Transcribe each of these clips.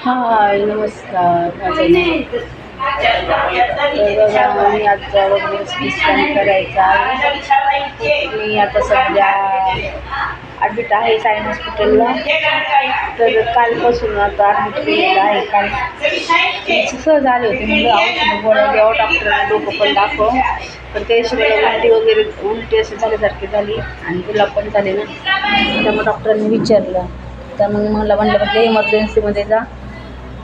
हाय नमस्कार. मी आजच्या वगैरे स्कॅन करायचा आहे. मी आता सध्या ॲडमिट आहे सायन हॉस्पिटलला. तर कालपासून आता ॲडमिट केलेलं आहे. काल सहज आले होते म्हणजे औषध गोळ्या घ्यावं डॉक्टरांना डोकं पण दाखव. पण त्या दिवशी मला उलटी वगैरे उलटी अशी झाल्यासारखी झाली आणि तुला पण झाले ना त्यामुळे डॉक्टरांनी विचारलं. तर मग मला म्हणलं म्हटलं इमर्जन्सीमध्ये जा.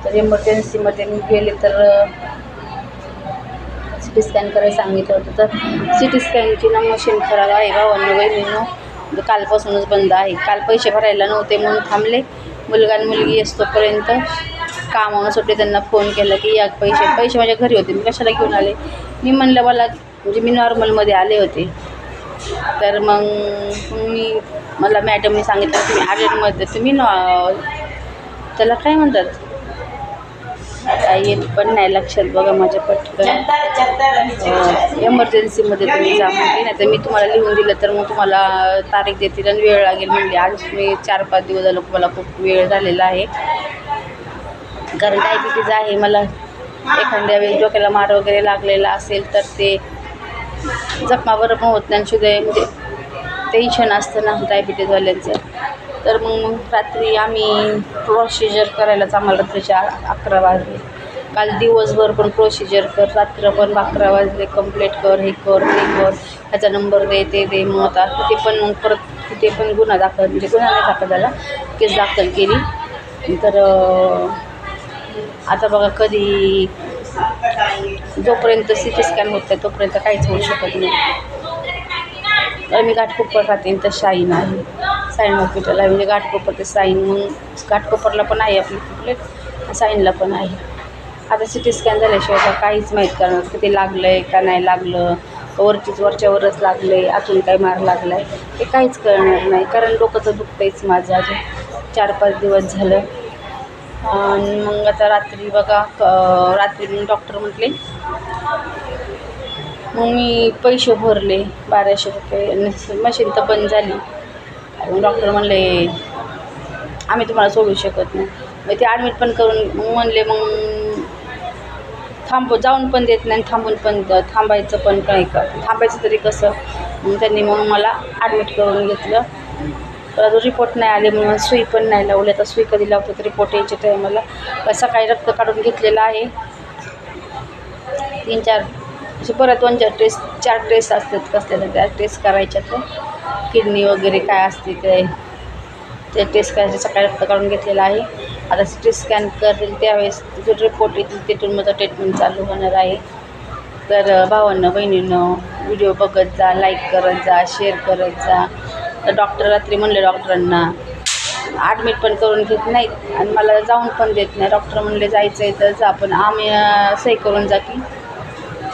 तर इमर्जन्सीमध्ये मी गेले तर सी टी स्कॅन करायला सांगितलं होतं. तर सी टी स्कॅनची ना मशीन खराब आहे भावांनो बहिणीनं म्हणजे कालपासूनच बंद आहे. काल पैसे भरायला नव्हते म्हणून थांबले. मुलगा आणि मुलगी असतोपर्यंत कामावर सुटले त्यांना फोन केला की या पैसे पैसे माझ्या घरी होते. मी कशाला घेऊन आले? मी म्हणलं मला म्हणजे मी नॉर्मलमध्ये आले होते. तर मग मी मला मॅडमने सांगितलं तुम्ही अर्जंटमध्ये तुम्ही नॉ त्याला काय म्हणतात? काही येत पण नाही लक्षात बघा माझ्या पटकन. एमर्जन्सीमध्ये तुम्ही जा म्हणते नाही तर मी तुम्हाला लिहून दिलं तर मग तुम्हाला तारीख देतील आणि वेळ लागेल म्हणजे आज मी चार पाच दिवस झालं मला खूप वेळ झालेला आहे. कारण डायबिटीज आहे मला एखाद्या वेळी डोक्याला मार वगैरे लागलेला असेल तर ते जखमा बरं पण होत नाही आणि शुद्ध म्हणजे टेन्शन असतं ना डायबिटीजवाल्यांचं तर मग रात्री आम्ही प्रोसिजर करायलाच आम्हाला रात्रीच्या अकरा वाजले. काल दिवसभर पण प्रोसिजर कर रात्र पण अकरा वाजले. कंप्लेट कर हे कर ते कर. ह्याचा नंबर दे ते दे मग आता तिथे पण मग परत तिथे पण गुन्हा दाखल म्हणजे गुन्हा नाही दाखल झाला. केस दाखल केली. तर आता बघा कधी जोपर्यंत सी टी स्कॅन होत आहे तोपर्यंत काहीच होऊ शकत नाही. तर मी घाटकोपर राहते तर शाईन आहे साईन हॉस्पिटल आहे. म्हणजे घाटकोपर ते साईन म्हणून घाटकोपरला पण आहे आपली प्लेट साईनला पण आहे. आता सी टी स्कॅन झाल्याशिवाय आता काहीच माहीत करणार किती लागलं आहे का नाही लागलं? वरचीच वरच्यावरच लागलं आहे अजून काय मार लागला आहे ते काहीच कळणार नाही. कारण डोकं तर आहेच माझं अजून. चार पाच दिवस झालं. आणि मग आता रात्री बघा क- रात्री डॉक्टर म्हटले मग मी पैसे भरले बाराशे रुपये. मशीन तर बंद झाली. मग डॉक्टर म्हणले आम्ही तुम्हाला सोडू शकत नाही. मग ते ॲडमिट पण करून म्हणले मग थांब जाऊन पण देत नाही आणि थांबून पण थांबायचं पण काही का थांबायचं तरी कसं? मग त्यांनी मग मला ॲडमिट करून घेतलं. परत अजून रिपोर्ट नाही आले म्हणून सुई पण नाही लावली. आता सुई कधी लावतो तर रिपोर्ट यायच्या टायमाला कसा सकाळी रक्त काढून घेतलेलं आहे. तीन चार असे परत दोन चार टेस्ट चार टेस्ट असतात कसल्या त्या टेस्ट करायच्या तर किडनी वगैरे काय असते ते ते टेस्ट करायचे सकाळी रक्त काढून घेतलेलं आहे. आता सी टी स्कॅन करतील त्यावेळेस जो रिपोर्ट येतील तिथून माझं ट्रीटमेंट चालू होणार आहे. तर भावांना भावांनो व्हिडिओ बघत जा लाईक करत जा शेअर करत जा. तर डॉक्टर रात्री म्हणले डॉक्टरांना ॲडमिट पण करून घेत नाहीत आणि मला जाऊन पण देत नाही. डॉक्टर म्हणले जायचं आहे तर जा पण आम्ही सही करून जा की.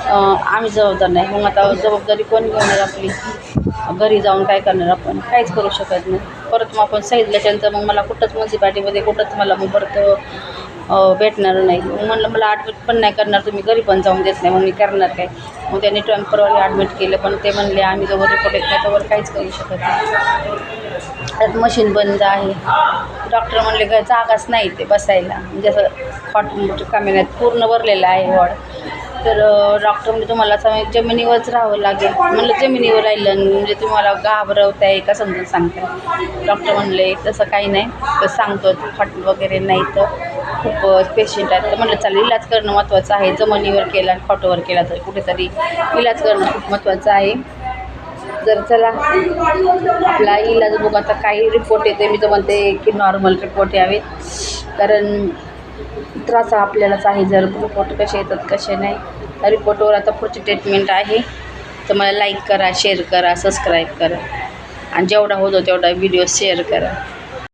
आम्ही जबाबदार नाही. मग आता जबाबदारी कोण घेणार आपली? घरी जाऊन काय करणार आपण? काहीच करू शकत नाही. परत मग आपण सांगितल्याच्यानंतर मग मला कुठंच म्युन्सिपाल्टीमध्ये कुठंच मला मग परत भेटणार नाही. म्हणलं मला ॲडमिट पण नाही करणार. तुम्ही घरी पण जाऊन देत नाही. मग मी करणार काय? मग त्यांनी टेंपररी ॲडमिट केलं. पण ते म्हणले आम्ही जवळ रिपोर्ट येत नाही त्यावर काहीच करू शकत नाही. त्यात मशीन बंद आहे. डॉक्टर म्हणले काय जागाच नाही ते बसायला. म्हणजे असं हॉट कामिन्यात पूर्ण भरलेलं आहे वॉर्ड तर डॉक्टर म्हणजे तुम्हाला असं म्हणजे जमिनीवरच राहावं लागेल. म्हणलं जमिनीवर राहिलं म्हणजे तुम्हाला घाबरवताय का समजून सांगताय डॉक्टर म्हणले तसं काही नाही. तर सांगतो हॉट वगैरे नाही तर खूप पेशंट आहेत. तर म्हणलं चालेल इलाज करणं महत्त्वाचं आहे. जमिनीवर केला आणि खॉटवर केला तर कुठेतरी इलाज करणं खूप महत्त्वाचं आहे. जर चला आपला इलाज बघू. आता काही रिपोर्ट येते मी तर म्हणते की नॉर्मल रिपोर्ट यावेत कारण त्रास हा आपल्यालाच आहे. जर रिपोर्ट कसे येतात कसे नाही. रिपोर्टवर आता पुढची ट्रीटमेंट आहे. तर मला लाईक करा शेअर करा सबस्क्राईब करा. आणि जेवढा होतो तेवढा व्हिडिओ शेअर करा.